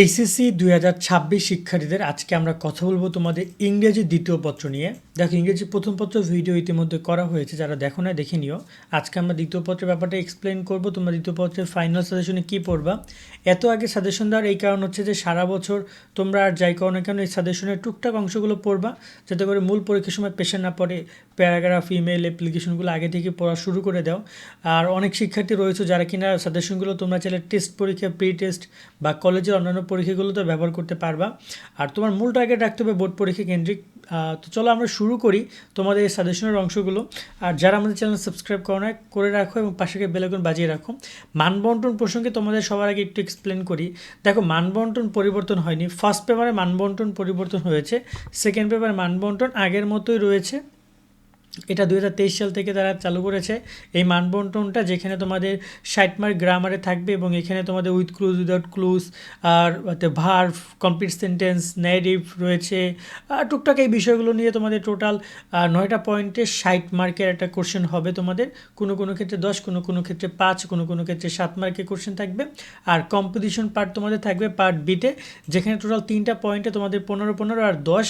HSC দুই হাজার ছাব্বিশ শিক্ষার্থীদের আজকে আমরা কথা বলব তোমাদের ইংরেজি দ্বিতীয় পত্র নিয়ে। দেখো, ইংরেজি প্রথম পত্র ভিডিও ইতিমধ্যে করা হয়েছে, যারা দেখো না, দেখে নিও। আজকে আমরা দ্বিতীয় পত্রের ব্যাপারটা এক্সপ্লেন করব, তোমরা দ্বিতীয় পত্রের ফাইনাল সাজেশনে কী পড়বা। এত আগে সাজেশন দেওয়ার এই কারণ হচ্ছে যে, সারা বছর তোমরা আর যাই করো না কেন, এই সাজেশনের টুকটাক অংশগুলো পড়বা, যাতে করে মূল পরীক্ষার সময় পেশা না পড়ে প্যারাগ্রাফ ইমেল অ্যাপ্লিকেশনগুলো আগে থেকে পড়া শুরু করে দাও। আর অনেক শিক্ষার্থী রয়েছে যারা কিনা সাজেশনগুলো তোমরা চাইলে টেস্ট পরীক্ষা প্রি টেস্ট বা কলেজের অন্যান্য পরীক্ষাগুলোতে ব্যবহার করতে পারবা। আর তোমার মূল টার্গেট রাখতে হবে বোর্ড পরীক্ষা কেন্দ্রিক। তো চলো আমরা শুরু করি তোমাদের এই সাজেশনের অংশগুলো। আর যারা আমাদের চ্যানেল সাবস্ক্রাইব করো না করে রাখো এবং পাশে বেলাগুন বাজিয়ে রাখো। মানবন্টন প্রসঙ্গে তোমাদের সবার আগে একটু এক্সপ্লেন করি। দেখো, মানবন্টন পরিবর্তন হয়নি। ফার্স্ট পেপারে মানবন্টন পরিবর্তন হয়েছে সেকেন্ড পেপারে মানবন্টন আগের মতোই রয়েছে। এটা দু হাজার তেইশ সাল থেকে তারা চালু করেছে। এই মানবন্টনটা যেখানে তোমাদের ষাট মার্ক গ্রামারে থাকবে এবং এখানে তোমাদের উইথ ক্লুজ উইদাউট ক্লুজ আর ভার্ভ কমপ্লিট সেন্টেন্স নেগেটিভ রয়েছে। টুকটাক এই বিষয়গুলো নিয়ে তোমাদের টোটাল নয়টা পয়েন্টে ষাট মার্কের একটা কোশ্চেন হবে তোমাদের। কোনো কোনো ক্ষেত্রে দশ, কোনো কোনো ক্ষেত্রে পাঁচ, কোনো কোনো ক্ষেত্রে সাত মার্কের কোশ্চেন থাকবে। আর কম্পিটিশন পার্ট তোমাদের থাকবে পার্ট বিতে যেখানে টোটাল তিনটা পয়েন্টে তোমাদের পনেরো পনেরো আর দশ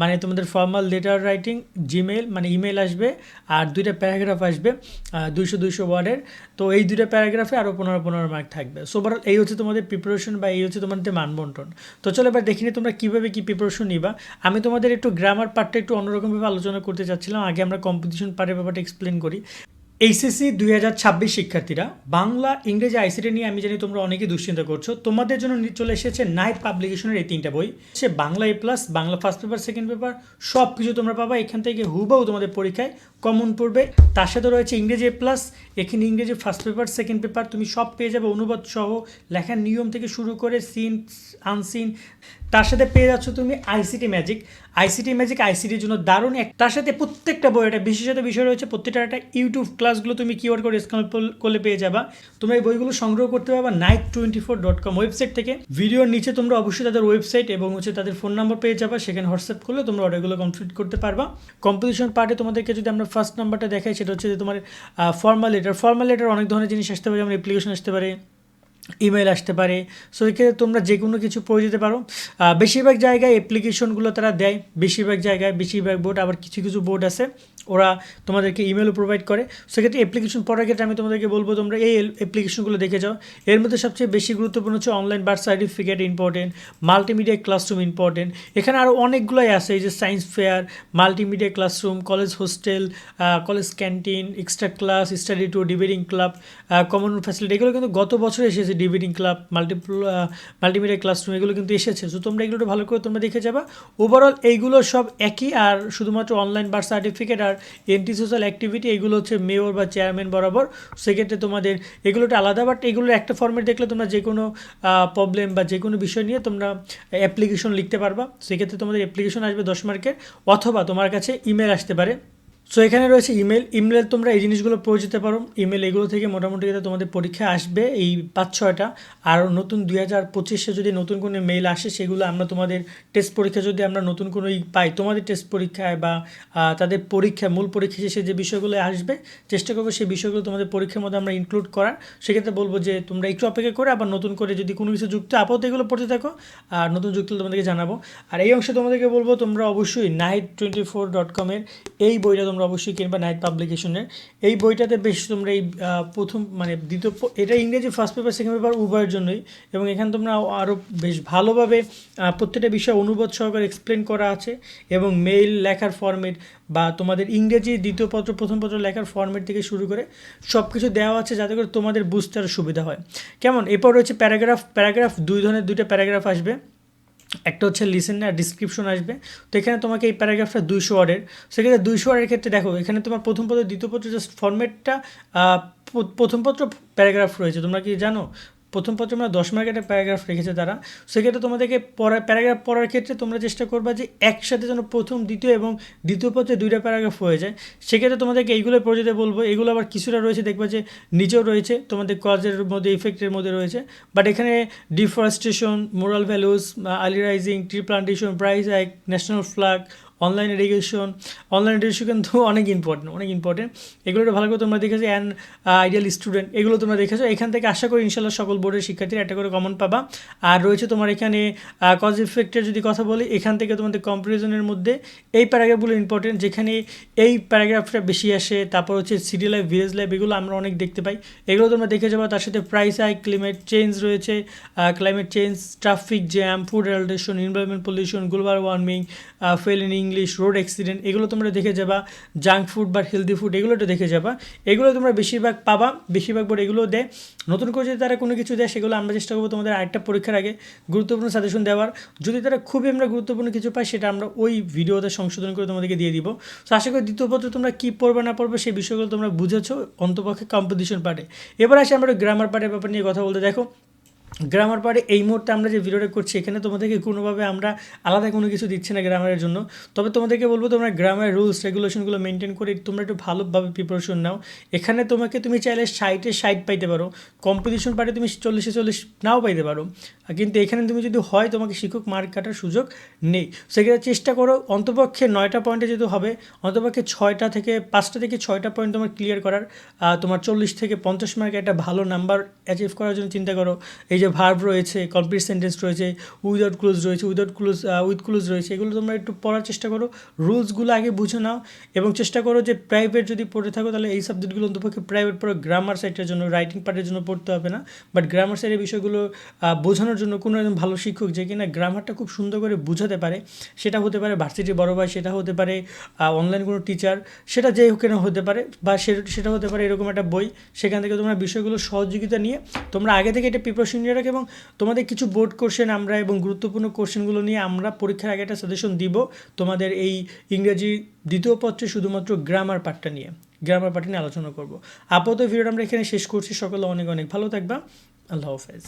মানে তোমাদের ফর্মাল লেটার রাইটিং জিমেল মানে ইমেল আসবে আর দুইটা প্যারাগ্রাফ আসবে দুইশো দুইশো ওয়ার্ডের। তো এই দুইটা প্যারাগ্রাফে আরও পনেরো পনেরো মার্ক থাকবে। সো ওভারঅল এই হচ্ছে তোমাদের প্রিপারেশন বা এই হচ্ছে তোমাদের মানবন্টন। তো চলো এবার দেখিনি তোমরা কীভাবে কী প্রিপারেশন নিবা। আমি তোমাদের একটু গ্রামার পার্টটা একটু অন্যরকমভাবে আলোচনা করতে চাচ্ছিলাম। আগে আমরা কম্পিটিশন পার্টের ব্যাপারটা এক্সপ্লেন করি। এইচএসসি দুই হাজার ছাব্বিশ শিক্ষার্থীরা, বাংলা, ইংরেজি আইসিটি নিয়ে আমি জানি তোমরা অনেকেই দুশ্চিন্তা করছ। তোমাদের জন্য চলে এসেছে নাইট পাবলিকেশনের এই তিনটা বই। সে Bangla A plus Bangla first paper second paper সব কিছু তোমরা পাবা। এখান থেকে হুবাও তোমাদের পরীক্ষায় কমন পড়বে। তার সাথে রয়েছে ইংরেজি এ প্লাস এখানে ইংরেজি ফার্স্ট পেপার সেকেন্ড পেপার তুমি সব পেয়ে যাবে। অনুবাদ সহ লেখার নিয়ম থেকে শুরু করে সিন আনসিন তার সাথে পেয়ে যাচ্ছ তুমি আইসিটি ম্যাজিক আইসিটি ম্যাজিক আইসিটির জন্য দারুণ এক তার সাথে প্রত্যেকটা বই একটা বিশেষত বিষয় রয়েছে। প্রত্যেকটা একটা ইউটিউব ক্লাসগুলো তুমি কিওয়ার্ড করে স্ক্যান করলে পেয়ে যাবা। তোমরা এই বইগুলো সংগ্রহ করতে পারবা night twenty four dot com website থেকে। ভিডিওর নিচে তোমরা অবশ্যই তাদের ওয়েবসাইট এবং হচ্ছে তাদের ফোন নাম্বার পেয়ে যাবা, সেখানে হোয়াটসঅ্যাপ করলে তোমরা অর্ডারগুলো কমপ্লিট করতে পারবা। কম্পিটিশন পার্টে তোমাদেরকে যদি আমরা ফার্স্ট নাম্বারটা দেখাই, সেটা হচ্ছে যে তোমার ফর্মাল লেটার ফর্মাল লেটার অনেক ধরনের জিনিস আসতে পারে, যেমন অ্যাপ্লিকেশন আসতে পারে ইমেল আসতে পারে। সো এক্ষেত্রে তোমরা যে কোনো কিছু পড়ে যেতে পারো। বেশিরভাগ জায়গায় অ্যাপ্লিকেশনগুলো তারা দেয়, বেশিরভাগ জায়গায় বেশিরভাগ বোর্ড আবার কিছু কিছু বোর্ড আছে। ওরা তোমাদেরকে ইমেলও প্রোভাইড করে। সেক্ষেত্রে অ্যাপ্লিকেশন পড়ার ক্ষেত্রে আমি তোমাদেরকে বলব, তোমরা এই অ্যাপ্লিকেশনগুলো দেখে যাও। এর মধ্যে সবচেয়ে বেশি গুরুত্বপূর্ণ হচ্ছে online birth certificate important multimedia classroom important এখানে আরও অনেকগুলোই আছে, এই যে science fair multimedia classroom college hostel college canteen extra class study tour debating club common facility এগুলো কিন্তু গত বছর এসেছে debating club multiple multimedia classroom এগুলো কিন্তু এসেছে। সো তোমরা এগুলো ভালো করে তোমরা দেখে যাবা। ওভারঅল এইগুলো সব একই, আর শুধুমাত্র অনলাইন বার্থ সার্টিফিকেট আর এন্টি সোশ্যাল অ্যাক্টিভিটি এগুলো হচ্ছে মেয়র বা চেয়ারম্যান বরাবর। সেক্ষেত্রে তোমাদের, এগুলোটা আলাদা বাট এগুলোর একটা ফর্মেট দেখলে তোমরা যে কোনো প্রবলেম বা যে কোনো বিষয় নিয়ে তোমরা অ্যাপ্লিকেশন লিখতে পারবা। সেক্ষেত্রে তোমাদের অ্যাপ্লিকেশন আসবে দশ মার্কের অথবা তোমার কাছে ইমেল আসতে পারে। সো এখানে রয়েছে ইমেল ইমেল তোমরা এই জিনিসগুলো পড়ে যেতে পারো। ইমেল এগুলো থেকে মোটামুটি তোমাদের পরীক্ষা আসবে এই পাঁচ, ছয়টা। আর নতুন দুই হাজার পঁচিশে যদি নতুন কোনো মেল আসে, সেগুলো আমরা তোমাদের টেস্ট পরীক্ষা যদি আমরা নতুন কোনো পাই, তোমাদের টেস্ট পরীক্ষায় বা তাদের পরীক্ষা, মূল পরীক্ষা শেষে যে বিষয়গুলো আসবে, চেষ্টা করব সেই বিষয়গুলো তোমাদের পরীক্ষার মধ্যে আমরা ইনক্লুড করার। সেক্ষেত্রে বলব যে, তোমরা একটু অপেক্ষা করে, আবার নতুন করে যদি কোনো কিছু যুক্ত আপাতত এগুলো পড়তে থাকো, আর নতুন যুক্ত তোমাদেরকে জানাব। আর এই অংশে তোমাদেরকে বলব, তোমরা অবশ্যই নাইট টোয়েন্টি ফোর ডট কমের এই বইটা তোমরা অবশ্যই কিনবা নাইট পাবলিকেশনের এই বইটাতে বেশ তোমরা এই প্রথম মানে দ্বিতীয় এটা ইংরেজি ফার্স্ট পেপার সেকেন্ড পেপার উভয়ের জন্যই। এবং এখানে তোমরা আরও বেশ ভালোভাবে প্রত্যেকটা বিষয় অনুবাদ সহকারে এক্সপ্লেন করা আছে। এবং মেইল লেখার ফর্মেট বা তোমাদের ইংরেজি দ্বিতীয় পত্র, প্রথম পত্র লেখার ফর্মেট থেকে শুরু করে সব কিছু দেওয়া আছে যাতে করে তোমাদের বুঝতে আরও সুবিধা হয়। কেমন? এরপর রয়েছে প্যারাগ্রাফ প্যারাগ্রাফ দুই ধরনের দুইটা প্যারাগ্রাফ আসবে। একটা হচ্ছে লিসেন আর ডিসক্রিপশন আসবে। তো এখানে তোমাকে এই প্যারাগ্রাফটা দুইশো ওয়ার্ডের সেক্ষেত্রে দুইশো ওয়ার্ডের ক্ষেত্রে দেখো, এখানে তোমার প্রথম পত্র দ্বিতীয় পত্র জাস্ট ফর্মেটটা প্রথম পত্র প্যারাগ্রাফ রয়েছে। তোমরা কি জানো? প্রথম পত্রে আমরা দশ একটা প্যারাগ্রাফ রেখেছে তারা। সেক্ষেত্রে তোমাদেরকে পড়া প্যারাগ্রাফ পড়ার ক্ষেত্রে তোমরা চেষ্টা করবা যে একসাথে যেন প্রথম, দ্বিতীয় এবং দ্বিতীয় পত্রে দুইটা প্যারাগ্রাফ হয়ে যায়। সেক্ষেত্রে তোমাদেরকে এইগুলো পড়ে বলব। এগুলো আবার কিছুটা রয়েছে, দেখবা যে নিচেও রয়েছে। তোমাদের কজের মধ্যে ইফেক্টের মধ্যে রয়েছে। বাট এখানে deforestation moral values early rising tree plantation price act national flag online education online education কিন্তু অনেক ইম্পর্টেন্ট অনেক ইম্পর্টেন্ট এগুলো ভালো করে তোমরা দেখেছ অ্যান্ড আইডিয়াল স্টুডেন্ট এগুলো তোমরা দেখেছ। এখান থেকে আশা করি ইনশাল্লাহ সকল বোর্ডের শিক্ষার্থীরা একটা করে কমন পাবা। আর রয়েছে তোমার এখানে কজ ইফেক্টের যদি কথা বলি, এখান থেকে তোমাদের কম্পারিজনের মধ্যে এই প্যারাগ্রাফগুলো ইম্পর্টেন্ট যেখানে এই প্যারাগ্রাফটা বেশি আসে। তারপর হচ্ছে সিটি লাইফ ভিলেজ লাইফ এগুলো আমরা অনেক দেখতে পাই। এগুলো তোমরা দেখে যাব, তার সাথে প্রাইস হাই ক্লাইমেট চেঞ্জ রয়েছে। Climate change traffic jam food adulteration environment pollution global warming fail in English road accident এগুলো তোমরা দেখে যাবা। জাঙ্ক ফুড বা হেলদি ফুড এগুলো একটু দেখে যাবা। এগুলো তোমরা বেশিরভাগ পাবা, বেশিরভাগ বোর্ড এগুলো দেয়। নতুন করে যদি তারা কোনো কিছু দেয়, সেগুলো আমরা চেষ্টা করব তোমাদের আরেকটা পরীক্ষার আগে গুরুত্বপূর্ণ সাজেশন দেওয়ার। যদি তারা খুবই আমরা গুরুত্বপূর্ণ কিছু পাই সেটা আমরা ওই ভিডিওতে সংশোধন করে তোমাদেরকে দিয়ে দিব। তো আশা করি দ্বিতীয় পত্র তোমরা কী পড়বে, না পড়বে, সেই বিষয়গুলো তোমরা বুঝেছ অন্তপক্ষে কম্পিটিশন পার্টে এবার আসে আমরা গ্রামার পার্টের ব্যাপার নিয়ে কথা বলতে। দেখো গ্রামার পার্টে এই মুহূর্তে আমরা যে ভিডিওটা করছি, এখানে তোমাদেরকে কোনোভাবে আমরা আলাদা কোনো কিছু দিচ্ছি না গ্রামারের জন্য। তবে তোমাদেরকে বলব, তোমরা গ্রামের রুলস রেগুলেশনগুলো মেনটেন করে তোমরা একটু ভালোভাবে প্রিপারেশন নাও। এখানে তোমাকে তুমি চাইলে ষাটে ষাট পাইতে পারো। কম্পিটিশন পার্টে তুমি চল্লিশে চল্লিশ নাও পাইতে পারো। কিন্তু এখানে তুমি যদি হয়, তোমাকে শিক্ষক মার্ক কাটার সুযোগ নেই। সেক্ষেত্রে চেষ্টা করো, অন্তপক্ষে নয়টা পয়েন্টে যেহেতু হবে, অন্তপক্ষে ছয়টা থেকে পাঁচটা থেকে ছয়টা পয়েন্ট তোমার ক্লিয়ার করার তোমার চল্লিশ থেকে পঞ্চাশ মার্কে একটা ভালো নাম্বার অ্যাচিভ করার জন্য চিন্তা করো। এই যে ভার্ব রয়েছে কমপ্লিট সেন্টেন্স রয়েছে উইদাউট ক্লোজ রয়েছে উইদাউট ক্লোজ উইথ ক্লোজ রয়েছে, এগুলো তোমরা একটু পড়ার চেষ্টা করো। রুলসগুলো আগে বুঝে নাও এবং চেষ্টা করো যে প্রাইভেট যদি পড়ে থাকো তাহলে এই সাবজেক্টগুলো অন্তপক্ষে প্রাইভেট পড়ো গ্রামার সাইডের জন্য রাইটিং পার্টের জন্য পড়তে হবে না। বাট গ্রামার সাইডের বিষয়গুলো বোঝানোর জন্য কোনো একজন ভালো শিক্ষক যে কিনা গ্রামারটা খুব সুন্দর করে বুঝাতে পারে, সেটা হতে পারে ভার্সিটি বড় ভাই, সেটা হতে পারে অনলাইন কোনো টিচার সেটা যে হোক কেন হতে পারে বা সেটা হতে পারে এরকম একটা বই, সেখান থেকে তোমরা বিষয়গুলো সহযোগিতা নিয়ে তোমরা আগে থেকে এটা প্রিপারেশন নিয়ে রাখো এবং তোমাদের কিছু বোর্ড কোশ্চেন আমরা এবং গুরুত্বপূর্ণ কোশ্চেনগুলো নিয়ে আমরা পরীক্ষার আগে একটা সাজেশন দিব তোমাদের এই ইংরেজি দ্বিতীয় পত্রে শুধুমাত্র গ্রামার পার্টটা নিয়ে গ্রামার পার্ট নিয়ে আলোচনা করব। আপাতত ভিডিওটা আমরা এখানে শেষ করছি। সকলে অনেক অনেক ভালো থাকবা। আল্লাহ হাফেজ।